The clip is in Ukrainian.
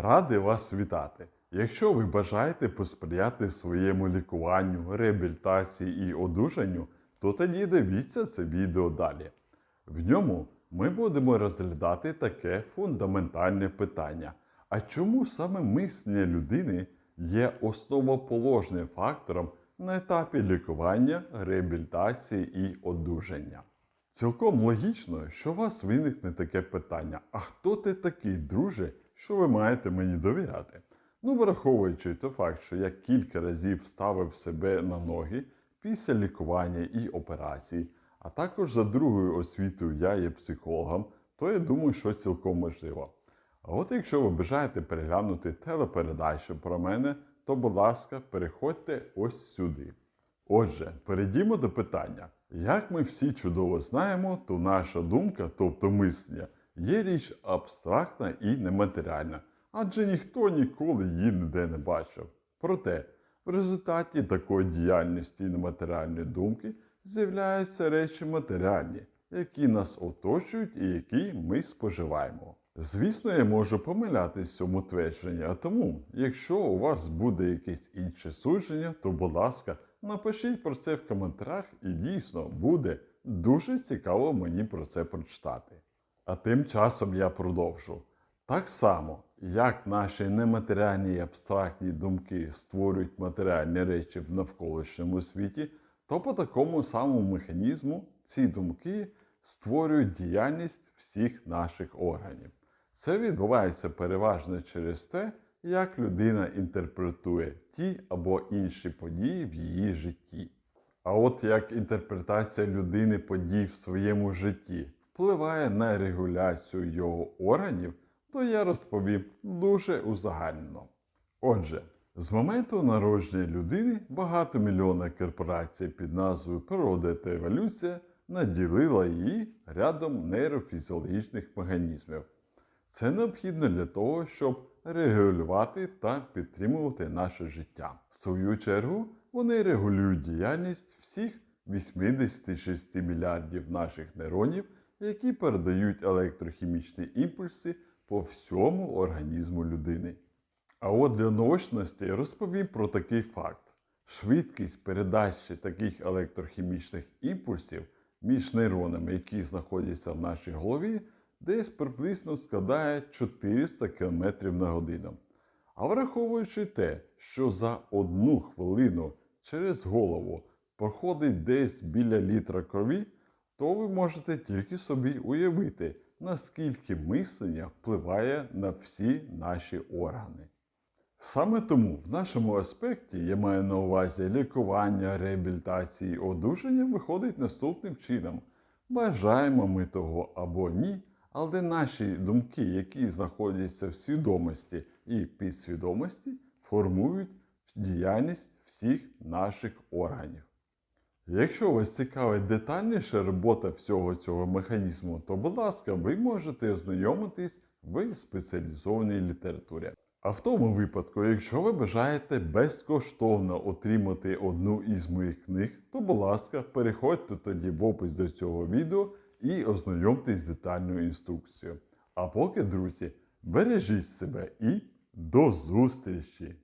Радий вас вітати! Якщо ви бажаєте посприяти своєму лікуванню, реабілітації і одужанню, то тоді дивіться це відео далі. В ньому ми будемо розглядати таке фундаментальне питання. А чому саме мислення людини є основоположним фактором на етапі лікування, реабілітації і одужання? Цілком логічно, що у вас виникне таке питання: а хто ти такий, друже, що ви маєте мені довіряти? Ну, враховуючи той факт, що я кілька разів ставив себе на ноги після лікування і операцій, а також за другою освітою я є психологом, то я думаю, що цілком можливо. А от якщо ви бажаєте переглянути телепередачу про мене, то, будь ласка, переходьте ось сюди. Отже, перейдімо до питання. Як ми всі чудово знаємо, то наша думка, тобто мислення, є річ абстрактна і нематеріальна, адже ніхто ніколи її ніде не бачив. Проте, в результаті такої діяльності нематеріальної думки з'являються речі матеріальні, які нас оточують і які ми споживаємо. Звісно, я можу помилятись в цьому твердженні, а тому, якщо у вас буде якесь інше судження, то, будь ласка, напишіть про це в коментарях, і дійсно буде дуже цікаво мені про це прочитати. А тим часом я продовжу. Так само, як наші нематеріальні і абстрактні думки створюють матеріальні речі в навколишньому світі, то по такому самому механізму ці думки створюють діяльність всіх наших органів. Це відбувається переважно через те, як людина інтерпретує ті або інші події в її житті. А от як інтерпретація людини подій в своєму житті впливає на регуляцію його органів, то я розповім дуже узагальнено. Отже, з моменту народження людини багатомільйонна корпорація під назвою Природа та еволюція наділила її рядом нейрофізіологічних механізмів. Це необхідно для того, щоб регулювати та підтримувати наше життя. В свою чергу вони регулюють діяльність всіх 86 мільярдів наших нейронів, які передають електрохімічні імпульси по всьому організму людини. А от для наочності розповім про такий факт: швидкість передачі таких електрохімічних імпульсів між нейронами, які знаходяться в нашій голові, десь приблизно складає 400 км на годину. А враховуючи те, що за одну хвилину через голову проходить десь біля літра крові, то ви можете тільки собі уявити, наскільки мислення впливає на всі наші органи. Саме тому в нашому аспекті я маю на увазі лікування, реабілітації, і одужання виходить наступним чином. Бажаємо ми того або ні, але наші думки, які знаходяться в свідомості і підсвідомості, формують діяльність всіх наших органів. Якщо вас цікавить детальніша робота всього цього механізму, то, будь ласка, ви можете ознайомитись в спеціалізованій літературі. А в тому випадку, якщо ви бажаєте безкоштовно отримати одну із моїх книг, то, будь ласка, переходьте тоді в опис до цього відео і ознайомтесь з детальною інструкцією. А поки, друзі, бережіть себе і до зустрічі!